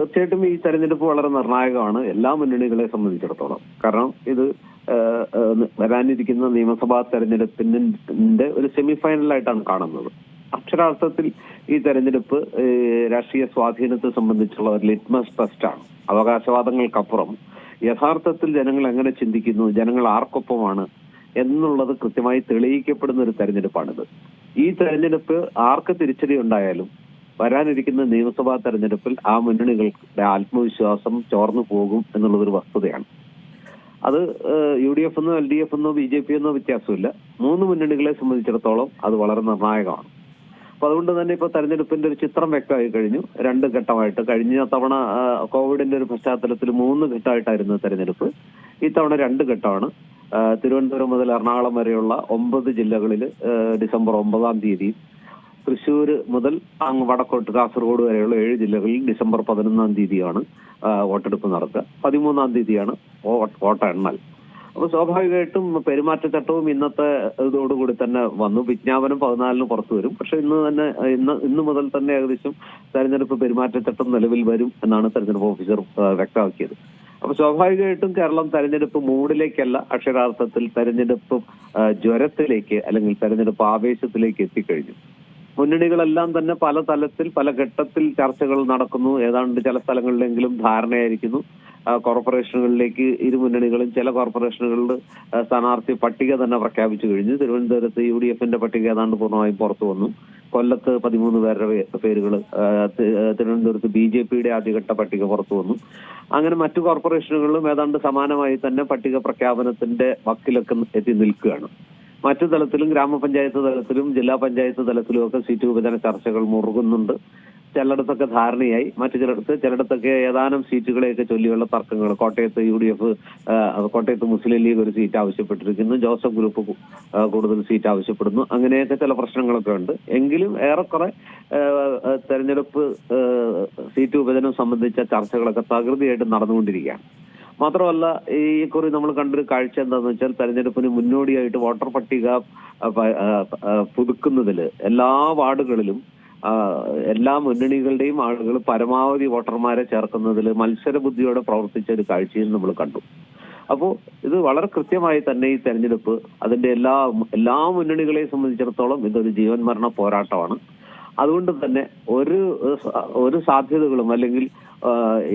തീർച്ചയായിട്ടും ഈ തെരഞ്ഞെടുപ്പ് വളരെ നിർണായകമാണ്. എല്ലാ മുന്നണികളെ സംബന്ധിച്ചിടത്തോളം. കാരണം ഇത് വരാനിരിക്കുന്ന നിയമസഭാ തെരഞ്ഞെടുപ്പിന്റെ ഒരു സെമി ഫൈനലായിട്ടാണ് കാണുന്നത്. അക്ഷരാർത്ഥത്തിൽ ഈ തെരഞ്ഞെടുപ്പ് രാഷ്ട്രീയ സ്വാധീനത്തെ സംബന്ധിച്ചുള്ള ഒരു ലിറ്റ്മസ് ടെസ്റ്റാണ് അവകാശവാദങ്ങൾക്കപ്പുറം യഥാർത്ഥത്തിൽ ജനങ്ങൾ എങ്ങനെ ചിന്തിക്കുന്നു ജനങ്ങൾ ആർക്കൊപ്പമാണ് എന്നുള്ളത് കൃത്യമായി തെളിയിക്കപ്പെടുന്ന ഒരു തെരഞ്ഞെടുപ്പാണിത്. ഈ തെരഞ്ഞെടുപ്പ് ആർക്ക് തിരിച്ചടി ഉണ്ടായാലും വരാനിരിക്കുന്ന നിയമസഭാ തെരഞ്ഞെടുപ്പിൽ ആ മുന്നണികളുടെ ആത്മവിശ്വാസം ചോർന്നു പോകും എന്നുള്ളതൊരു വസ്തുതയാണ്. അത് യു ഡി എഫ് എന്നോ എൽ ഡി എഫ് എന്നോ ബി ജെ പി എന്നോ വ്യത്യാസമില്ല. മൂന്ന് മുന്നണികളെ സംബന്ധിച്ചിടത്തോളം അത് വളരെ നിർണായകമാണ്. അപ്പൊ അതുകൊണ്ട് തന്നെ ഇപ്പൊ തെരഞ്ഞെടുപ്പിന്റെ ഒരു ചിത്രം വ്യക്തമായി കഴിഞ്ഞു. രണ്ട് ഘട്ടമായിട്ട് കഴിഞ്ഞ തവണ കോവിഡിന്റെ ഒരു പശ്ചാത്തലത്തിൽ മൂന്ന് ഘട്ടമായിട്ടായിരുന്നു തെരഞ്ഞെടുപ്പ്. ഇത്തവണ രണ്ട് ഘട്ടമാണ്. തിരുവനന്തപുരം മുതൽ എറണാകുളം വരെയുള്ള ഒമ്പത് ജില്ലകളിൽ ഡിസംബർ ഒമ്പതാം തീയതി തൃശ്ശൂർ മുതൽ അങ്ങ് വടക്കോട്ട് കാസർഗോഡ് വരെയുള്ള ഏഴ് ജില്ലകളിൽ ഡിസംബർ പതിനൊന്നാം തീയതിയാണ് വോട്ടെടുപ്പ് നടക്കുക. പതിമൂന്നാം തീയതിയാണ് വോട്ടെണ്ണൽ അപ്പൊ സ്വാഭാവികമായിട്ടും പെരുമാറ്റച്ചട്ടവും ഇന്നത്തെ ഇതോടുകൂടി തന്നെ വന്നു. വിജ്ഞാപനം പതിനാലിന് പുറത്തു വരും. പക്ഷെ ഇന്ന് തന്നെ ഇന്ന് ഇന്ന് മുതൽ തന്നെ ഏകദേശം തെരഞ്ഞെടുപ്പ് പെരുമാറ്റച്ചട്ടം നിലവിൽ വരും എന്നാണ് തെരഞ്ഞെടുപ്പ് ഓഫീസർ വ്യക്തമാക്കിയത്. അപ്പൊ സ്വാഭാവികമായിട്ടും കേരളം തെരഞ്ഞെടുപ്പ് മൂടിലേക്കല്ല അക്ഷരാർത്ഥത്തിൽ തെരഞ്ഞെടുപ്പ് ജ്വരത്തിലേക്ക് അല്ലെങ്കിൽ തെരഞ്ഞെടുപ്പ് ആവേശത്തിലേക്ക് എത്തിക്കഴിഞ്ഞു. മുന്നണികളെല്ലാം തന്നെ പല തലത്തിൽ പല ഘട്ടത്തിൽ ചർച്ചകൾ നടക്കുന്നു. ഏതാണ്ട് ചില സ്ഥലങ്ങളിലെങ്കിലും ധാരണയായിരിക്കുന്നു. കോർപ്പറേഷനുകളിലേക്ക് ഇരു മുന്നണികളും ചില കോർപ്പറേഷനുകളിൽ സ്ഥാനാർത്ഥി പട്ടിക തന്നെ പ്രഖ്യാപിച്ചു കഴിഞ്ഞു. തിരുവനന്തപുരത്ത് യു ഡി എഫിന്റെ പട്ടിക ഏതാണ്ട് പൂർണമായും പുറത്തു വന്നു. കൊല്ലത്ത് പതിമൂന്ന് പേരുടെ പേരുകൾ തിരുവനന്തപുരത്ത് ബി ജെ പിയുടെ ആദ്യഘട്ട പട്ടിക പുറത്തു വന്നു. അങ്ങനെ മറ്റു കോർപ്പറേഷനുകളിലും ഏതാണ്ട് സമാനമായി തന്നെ പട്ടിക പ്രഖ്യാപനത്തിന്റെ വക്കിലൊക്കെ എത്തി നിൽക്കുകയാണ്. മറ്റു തലത്തിലും ഗ്രാമപഞ്ചായത്ത് തലത്തിലും ജില്ലാ പഞ്ചായത്ത് തലത്തിലും ഒക്കെ സീറ്റ് വിഭജന ചർച്ചകൾ മുറുകുന്നുണ്ട്. ചിലയിടത്തൊക്കെ ധാരണയായി മറ്റു ചിലയിടത്ത് ചിലയിടത്തൊക്കെ ഏതാനും സീറ്റുകളെയൊക്കെ ചൊല്ലിയുള്ള തർക്കങ്ങൾ. കോട്ടയത്ത് യു ഡി എഫ് കോട്ടയത്ത് മുസ്ലിം ലീഗ് ഒരു സീറ്റ് ആവശ്യപ്പെട്ടിരിക്കുന്നു. ജോസഫ് ഗ്രൂപ്പ് കൂടുതൽ സീറ്റ് ആവശ്യപ്പെടുന്നു. അങ്ങനെയൊക്കെ ചില പ്രശ്നങ്ങളൊക്കെ ഉണ്ട്. എങ്കിലും ഏറെക്കുറെ തെരഞ്ഞെടുപ്പ് സീറ്റ് വിഭജനം സംബന്ധിച്ച ചർച്ചകളൊക്കെ തകൃതിയായിട്ട് നടന്നുകൊണ്ടിരിക്കുകയാണ്. മാത്രമല്ല ഈ കുറി നമ്മൾ കണ്ടൊരു കാഴ്ച എന്താന്ന് വെച്ചാൽ തെരഞ്ഞെടുപ്പിന് മുന്നോടിയായിട്ട് വോട്ടർ പട്ടിക ആ, പ- ആ, ആ, പുതുക്കുന്നതിൽ എല്ലാ വാർഡുകളിലും എല്ലാ മുന്നണികളുടെയും ആളുകൾ പരമാവധി വോട്ടർമാരെ ചേർക്കുന്നതിൽ മത്സര ബുദ്ധിയോടെ പ്രവർത്തിച്ച ഒരു കാഴ്ചയും നമ്മൾ കണ്ടു. അപ്പോൾ ഇത് വളരെ കൃത്യമായി തന്നെ ഈ തെരഞ്ഞെടുപ്പ് അതിന്റെ എല്ലാ എല്ലാ മുന്നണികളെയും സംബന്ധിച്ചിടത്തോളം ഇതൊരു ജീവൻ മരണ പോരാട്ടമാണ്. അതുകൊണ്ട് തന്നെ ഒരു ഒരു സാധ്യതകളും അല്ലെങ്കിൽ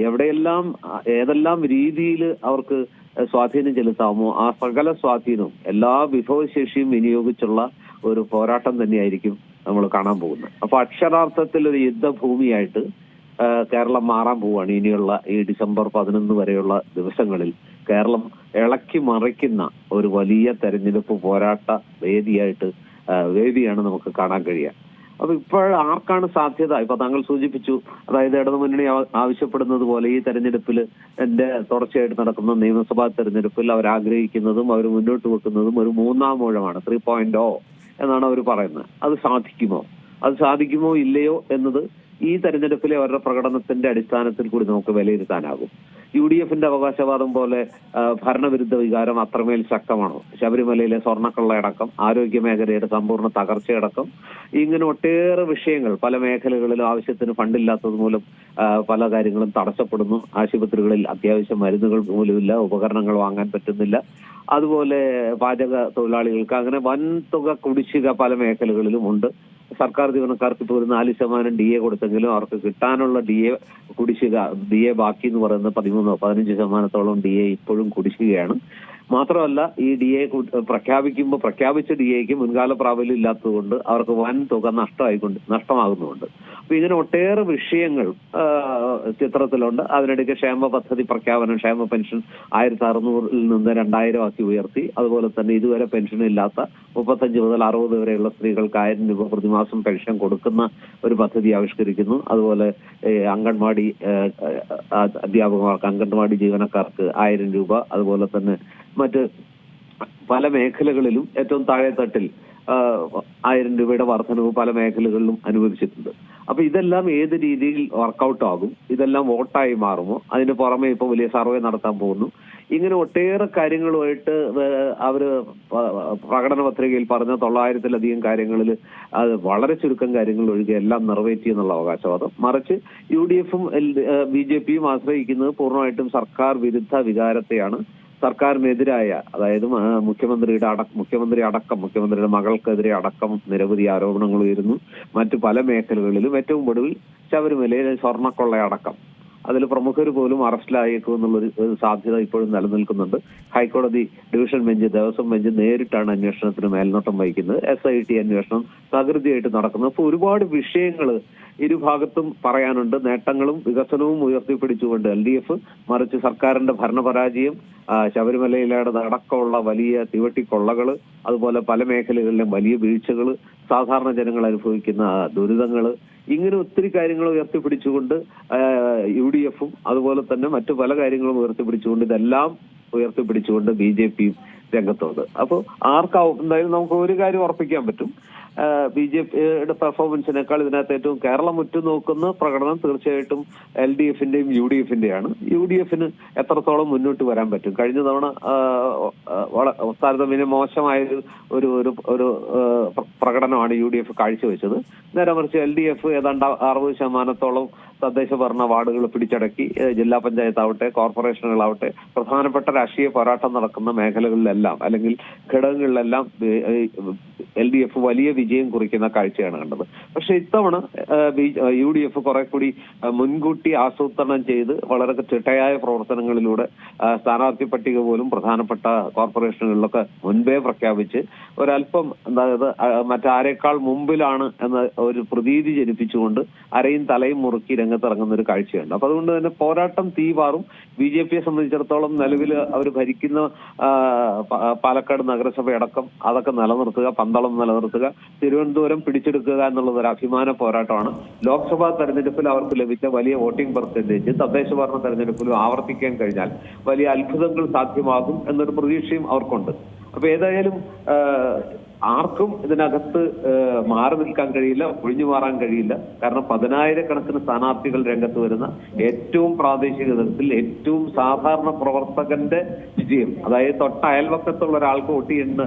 എവിടെയെല്ലാം ഏതെല്ലാം രീതിയിൽ അവർക്ക് സ്വാധീനം ചെലുത്താമോ ആ സകല സ്വാധീനവും എല്ലാ വിഭവശേഷിയും വിനിയോഗിച്ചുള്ള ഒരു പോരാട്ടം തന്നെയായിരിക്കും നമ്മൾ കാണാൻ പോകുന്നത്. അപ്പൊ അക്ഷരാർത്ഥത്തിൽ ഒരു യുദ്ധഭൂമിയായിട്ട് കേരളം മാറാൻ പോവുകയാണ്. ഇനിയുള്ള ഈ ഡിസംബർ പതിനൊന്ന് വരെയുള്ള ദിവസങ്ങളിൽ കേരളം ഇളക്കി മറിക്കുന്ന ഒരു വലിയ തെരഞ്ഞെടുപ്പ് പോരാട്ട വേദിയായിട്ട് വേദിയാണ് നമുക്ക് കാണാൻ കഴിയുക. അപ്പൊ ഇപ്പോൾ ആർക്കാണ് സാധ്യത? ഇപ്പൊ താങ്കൾ സൂചിപ്പിച്ചു അതായത് ഇടതു മുന്നണി ആവശ്യപ്പെടുന്നത് പോലെ ഈ തെരഞ്ഞെടുപ്പിൽ എന്റെ തുടർച്ചയായിട്ട് നടക്കുന്ന നിയമസഭാ തെരഞ്ഞെടുപ്പിൽ അവർ ആഗ്രഹിക്കുന്നതും അവർ മുന്നോട്ട് വെക്കുന്നതും ഒരു മൂന്നാം മൂഴമാണ് ത്രീ പോയിന്റ് ഓ എന്നാണ് അവർ പറയുന്നത്. അത് സാധിക്കുമോ? അത് സാധിക്കുമോ ഇല്ലയോ എന്നത് ഈ തെരഞ്ഞെടുപ്പിലെ അവരുടെ പ്രകടനത്തിന്റെ അടിസ്ഥാനത്തിൽ കൂടി നമുക്ക് വിലയിരുത്താനാകും. യു ഡി എഫിന്റെ അവകാശവാദം പോലെ ഭരണവിരുദ്ധ വികാരം അത്രമേൽ ശക്തമാണോ? ശബരിമലയിലെ സ്വർണക്കള്ളയടക്കം ആരോഗ്യ മേഖലയുടെ സമ്പൂർണ തകർച്ചയടക്കം ഇങ്ങനെ ഒട്ടേറെ വിഷയങ്ങൾ പല മേഖലകളിലും ആവശ്യത്തിന് ഫണ്ടില്ലാത്തത് മൂലം പല കാര്യങ്ങളും തടസ്സപ്പെടുന്നു. ആശുപത്രികളിൽ അത്യാവശ്യം മരുന്നുകൾ മൂലമില്ല ഉപകരണങ്ങൾ വാങ്ങാൻ പറ്റുന്നില്ല. അതുപോലെ പാചക തൊഴിലാളികൾക്ക് അങ്ങനെ വൻതുക കുടിശ്ശിക പല മേഖലകളിലും ഉണ്ട്. സർക്കാർ ജീവനക്കാർക്ക് ഇപ്പോൾ ഒരു നാല് ശതമാനം ഡി എ കൊടുത്തെങ്കിലും അവർക്ക് കിട്ടാനുള്ള ഡി എ കുടിശ്ശിക ഡി എ ബാക്കി എന്ന് പറയുന്നത് പതിമൂന്നോ പതിനഞ്ച് ശതമാനത്തോളം ഡി എ ഇപ്പോഴും കുടിശ്ശികയാണ്. മാത്രമല്ല ഈ ഡി എ പ്രഖ്യാപിക്കുമ്പോൾ പ്രഖ്യാപിച്ച ഡി എക്ക് മുൻകാല പ്രാബല്യം ഇല്ലാത്തതുകൊണ്ട് അവർക്ക് വൻ തുക നഷ്ടമായിക്കൊണ്ട് നഷ്ടമാകുന്നുണ്ട്. അപ്പൊ ഇങ്ങനെ ഒട്ടേറെ വിഷയങ്ങൾ ചിത്രത്തിലുണ്ട്. അതിനിടയ്ക്ക് ക്ഷേമ പദ്ധതി പ്രഖ്യാപനം ക്ഷേമ പെൻഷൻ ആയിരത്തി അറുന്നൂറിൽ നിന്ന് രണ്ടായിരം ആക്കി ഉയർത്തി. അതുപോലെ തന്നെ ഇതുവരെ പെൻഷൻ ഇല്ലാത്ത മുപ്പത്തഞ്ച് മുതൽ അറുപത് വരെയുള്ള സ്ത്രീകൾക്ക് ആയിരം രൂപ പ്രതിമാസം പെൻഷൻ കൊടുക്കുന്ന ഒരു പദ്ധതി ആവിഷ്കരിക്കുന്നു. അതുപോലെ അംഗൻവാടി അധ്യാപകർക്ക് അംഗൻവാടി ജീവനക്കാർക്ക് ആയിരം രൂപ. അതുപോലെ തന്നെ മറ്റ് പല മേഖലകളിലും ഏറ്റവും താഴെ തട്ടിൽ ആയിരം രൂപയുടെ വർധനവ് പല മേഖലകളിലും അനുവദിച്ചിട്ടുണ്ട്. അപ്പൊ ഇതെല്ലാം ഏത് രീതിയിൽ വർക്കൗട്ട് ആകും? ഇതെല്ലാം വോട്ടായി മാറുമോ? അതിന് പുറമെ ഇപ്പൊ വലിയ സർവേ നടത്താൻ പോകുന്നു. ഇങ്ങനെ ഒട്ടേറെ കാര്യങ്ങളുമായിട്ട് അവർ പ്രകടന പത്രികയിൽ പറഞ്ഞ തൊള്ളായിരത്തിലധികം കാര്യങ്ങളിൽ അത് വളരെ ചുരുക്കം കാര്യങ്ങൾ ഒഴികെ എല്ലാം നിറവേറ്റി എന്നുള്ള അവകാശവാദം. മറിച്ച് യു ഡി എഫും ബി ജെ പിയും ആശ്രയിക്കുന്നത് പൂർണമായിട്ടും സർക്കാർ വിരുദ്ധ വികാരത്തെയാണ്. സർക്കാരിനെതിരായ അതായത് മുഖ്യമന്ത്രിയുടെ അട മുഖ്യമന്ത്രി അടക്കം മുഖ്യമന്ത്രിയുടെ മകൾക്കെതിരെ അടക്കം നിരവധി ആരോപണങ്ങൾ ഉയരുന്നു. മറ്റു പല മേഖലകളിലും ഏറ്റവും ഒടുവിൽ ശബരിമലയിലെ സ്വർണക്കൊള്ളയടക്കം അതിൽ പ്രമുഖർ പോലും അറസ്റ്റിലായേക്കും എന്നുള്ളൊരു സാധ്യത ഇപ്പോഴും നിലനിൽക്കുന്നുണ്ട്. ഹൈക്കോടതി ഡിവിഷൻ ബെഞ്ച് ദേവസ്വം ബെഞ്ച് നേരിട്ടാണ് അന്വേഷണത്തിന് മേൽനോട്ടം വഹിക്കുന്നത്. എസ് ഐ ടി അന്വേഷണം തകൃതിയായിട്ട് നടക്കുന്നത്. അപ്പൊ ഒരുപാട് വിഷയങ്ങൾ ഇരുഭാഗത്തും പറയാനുണ്ട്. നേട്ടങ്ങളും വികസനവും ഉയർത്തിപ്പിടിച്ചുകൊണ്ട് എൽ ഡി എഫ് മറിച്ച് സർക്കാരിന്റെ ഭരണപരാജയം ആ, ശബരിമലയിലെ അടക്കമുള്ള വലിയ തിവട്ടിക്കൊള്ളകൾ അതുപോലെ പല മേഖലകളിലും വലിയ വീഴ്ചകൾ സാധാരണ ജനങ്ങൾ അനുഭവിക്കുന്ന ദുരിതങ്ങൾ ഇങ്ങനെ ഒത്തിരി കാര്യങ്ങൾ ഉയർത്തിപ്പിടിച്ചുകൊണ്ട് യു ഡി എഫും അതുപോലെ തന്നെ മറ്റു പല കാര്യങ്ങളും ഉയർത്തിപ്പിടിച്ചുകൊണ്ട് ഇതെല്ലാം ഉയർത്തിപ്പിടിച്ചുകൊണ്ട് ബി ജെ പിയും രംഗത്തുണ്ട്. അപ്പോൾ ആർക്കാവും? എന്തായാലും നമുക്ക് ഒരു കാര്യം ഉറപ്പിക്കാൻ പറ്റും. ബി ജെ പിയുടെ പെർഫോമൻസിനേക്കാൾ ഇതിനകത്ത് ഏറ്റവും കേരളം ഉറ്റുനോക്കുന്ന പ്രകടനം തീർച്ചയായിട്ടും എൽ ഡി എഫിന്റെയും യു ഡി എഫിന്റെയാണ്. യു ഡി എഫിന് എത്രത്തോളം മുന്നോട്ട് വരാൻ പറ്റും? കഴിഞ്ഞ തവണ താരതമ്യം മോശമായ ഒരു ഒരു ഒരു പ്രകടനമാണ് യു ഡി എഫ് കാഴ്ചവെച്ചത്. നേരെ മറിച്ച് എൽ ഡി എഫ് ഏതാണ്ട് അറുപത് ശതമാനത്തോളം തദ്ദേശ ഭരണ വാർഡുകൾ പിടിച്ചടക്കി ജില്ലാ പഞ്ചായത്ത് ആവട്ടെ കോർപ്പറേഷനുകളാവട്ടെ പ്രധാനപ്പെട്ട രാഷ്ട്രീയ പോരാട്ടം നടക്കുന്ന മേഖലകളിലെല്ലാം അല്ലെങ്കിൽ ഘടകങ്ങളിലെല്ലാം എൽ ഡി എഫ് വലിയ വിജയം കുറിക്കുന്ന കാഴ്ചയാണ് കണ്ടത്. പക്ഷെ ഇത്തവണ യു ഡി എഫ് കുറെ കൂടി മുൻകൂട്ടി ആസൂത്രണം ചെയ്ത് വളരെ ചിട്ടയായ പ്രവർത്തനങ്ങളിലൂടെ സ്ഥാനാർത്ഥി പട്ടിക പോലും പ്രധാനപ്പെട്ട കോർപ്പറേഷനുകളിലൊക്കെ മുൻപേ പ്രഖ്യാപിച്ച് ഒരല്പം അതായത് മറ്റാരേക്കാൾ മുമ്പിലാണ് എന്ന ഒരു പ്രതീതി ജനിപ്പിച്ചുകൊണ്ട് അരയും തലയും മുറുക്കി രംഗത്തിറങ്ങുന്ന ഒരു കാഴ്ചയുണ്ട്. അപ്പൊ അതുകൊണ്ട് തന്നെ പോരാട്ടം തീവാറും. ബി ജെ പിയെ സംബന്ധിച്ചിടത്തോളം നിലവിൽ അവർ ഭരിക്കുന്ന പാലക്കാട് നഗരസഭ പാലക്കാട് നഗരസഭയടക്കം അതൊക്കെ നിലനിർത്തുക പന്തളം നിലനിർത്തുക തിരുവനന്തപുരം പിടിച്ചെടുക്കുക എന്നുള്ളത് ഒരു അഭിമാന പോരാട്ടമാണ്. ലോക്സഭാ തെരഞ്ഞെടുപ്പിൽ അവർക്ക് ലഭിച്ച വലിയ വോട്ടിംഗ് പെർസെന്റേജ് തദ്ദേശ ഭരണ തെരഞ്ഞെടുപ്പിലും ആവർത്തിക്കാൻ കഴിഞ്ഞാൽ വലിയ അത്ഭുതങ്ങൾ സാധ്യമാകും എന്നൊരു പ്രതീക്ഷയും അവർക്കുണ്ട്. അപ്പൊ ഏതായാലും ആർക്കും ഇതിനകത്ത് മാറി നിൽക്കാൻ കഴിയില്ല ഒഴിഞ്ഞു മാറാൻ കഴിയില്ല. കാരണം പതിനായിരക്കണക്കിന് സ്ഥാനാർത്ഥികൾ രംഗത്ത് വരുന്ന ഏറ്റവും പ്രാദേശിക തലത്തിൽ ഏറ്റവും സാധാരണ പ്രവർത്തകന്റെ വിജയം. അതായത് തൊട്ട അയൽവക്കത്തുള്ള ഒരാൾക്ക് വോട്ട് ചെയ്യുന്ന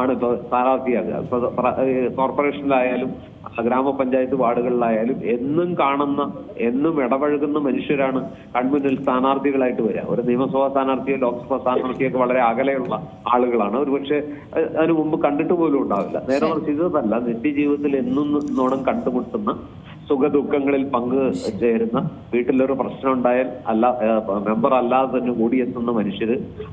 ആണ് സ്ഥാനാർത്ഥിയാകുക. കോർപ്പറേഷനിലായാലും ഗ്രാമപഞ്ചായത്ത് വാർഡുകളിലായാലും എന്നും കാണുന്ന എന്നും ഇടപഴകുന്ന മനുഷ്യരാണ് കൺമുന്നിൽ സ്ഥാനാർത്ഥികളായിട്ട് വരിക. ഒരു നിയമസഭാ സ്ഥാനാർത്ഥിയോ ലോക്സഭാ സ്ഥാനാർത്ഥിയോ ഒക്കെ വളരെ അകലെയുള്ള ആളുകളാണ്. ഒരുപക്ഷെ അതിനു മുമ്പ് കണ്ടിട്ട് പോലും ഉണ്ടാവില്ല. നേരെ മറിച്ച് ഇതല്ല നിത്യജീവിതത്തിൽ എന്നും നോണം കണ്ടുമുട്ടുന്ന സുഖദുഃഖങ്ങളിൽ പങ്ക് ചേരുന്ന വീട്ടിലൊരു പ്രശ്നം ഉണ്ടായാൽ അല്ല മെമ്പർ അല്ലാതെ തന്നെ കൂടിയെത്തുന്ന മനുഷ്യർ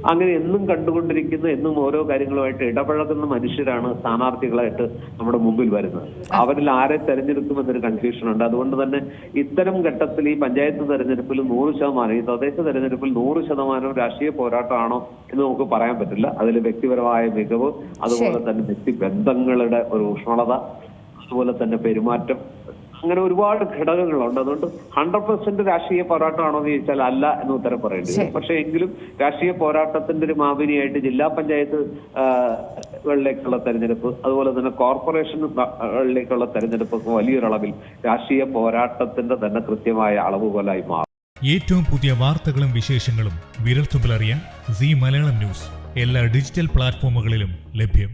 അങ്ങനെ എന്നും കണ്ടുകൊണ്ടിരിക്കുന്ന എന്നും ഓരോ കാര്യങ്ങളുമായിട്ട് ഇടപഴകുന്ന മനുഷ്യരാണ് സ്ഥാനാർത്ഥികളായിട്ട് നമ്മുടെ മുമ്പിൽ വരുന്നത്. അവരിൽ ആരെ തെരഞ്ഞെടുക്കുമെന്നൊരു കൺഫ്യൂഷൻ ഉണ്ട്. അതുകൊണ്ട് തന്നെ ഇത്തരം ഘട്ടത്തിൽ ഈ പഞ്ചായത്ത് തെരഞ്ഞെടുപ്പിൽ നൂറ് ശതമാനം ഈ തദ്ദേശ തെരഞ്ഞെടുപ്പിൽ നൂറ് ശതമാനം രാഷ്ട്രീയ പോരാട്ടമാണോ എന്ന് നമുക്ക് പറയാൻ പറ്റില്ല. അതിൽ വ്യക്തിപരമായ മികവ് അതുപോലെ തന്നെ വ്യക്തി ബന്ധങ്ങളുടെ ഒരു ഊഷ്മളത അതുപോലെ തന്നെ പെരുമാറ്റം അങ്ങനെ ഒരുപാട് ഘടകങ്ങളുണ്ട്. അതുകൊണ്ട് ഹൺഡ്രഡ് പെർസെന്റ് രാഷ്ട്രീയ പോരാട്ടമാണോ എന്ന് ചോദിച്ചാൽ അല്ല എന്ന് ഉത്തരം പറയേണ്ടി വരും. പക്ഷെ എങ്കിലും രാഷ്ട്രീയ പോരാട്ടത്തിന്റെ ഒരു മാവിനിയായിട്ട് ജില്ലാ പഞ്ചായത്ത് കളിലേക്കുള്ള തെരഞ്ഞെടുപ്പ് അതുപോലെ തന്നെ കോർപ്പറേഷനുകളിലേക്കുള്ള തെരഞ്ഞെടുപ്പ് ഒക്കെ വലിയൊരളവിൽ രാഷ്ട്രീയ പോരാട്ടത്തിന്റെ തന്നെ കൃത്യമായ അളവുകോലായി മാറും. ഏറ്റവും പുതിയ വാർത്തകളും വിശേഷങ്ങളും വിരൽത്തുമ്പിലറിയാൻ സി മലയാളം ന്യൂസ്. എല്ലാ ഡിജിറ്റൽ പ്ലാറ്റ്ഫോമുകളിലും ലഭ്യം.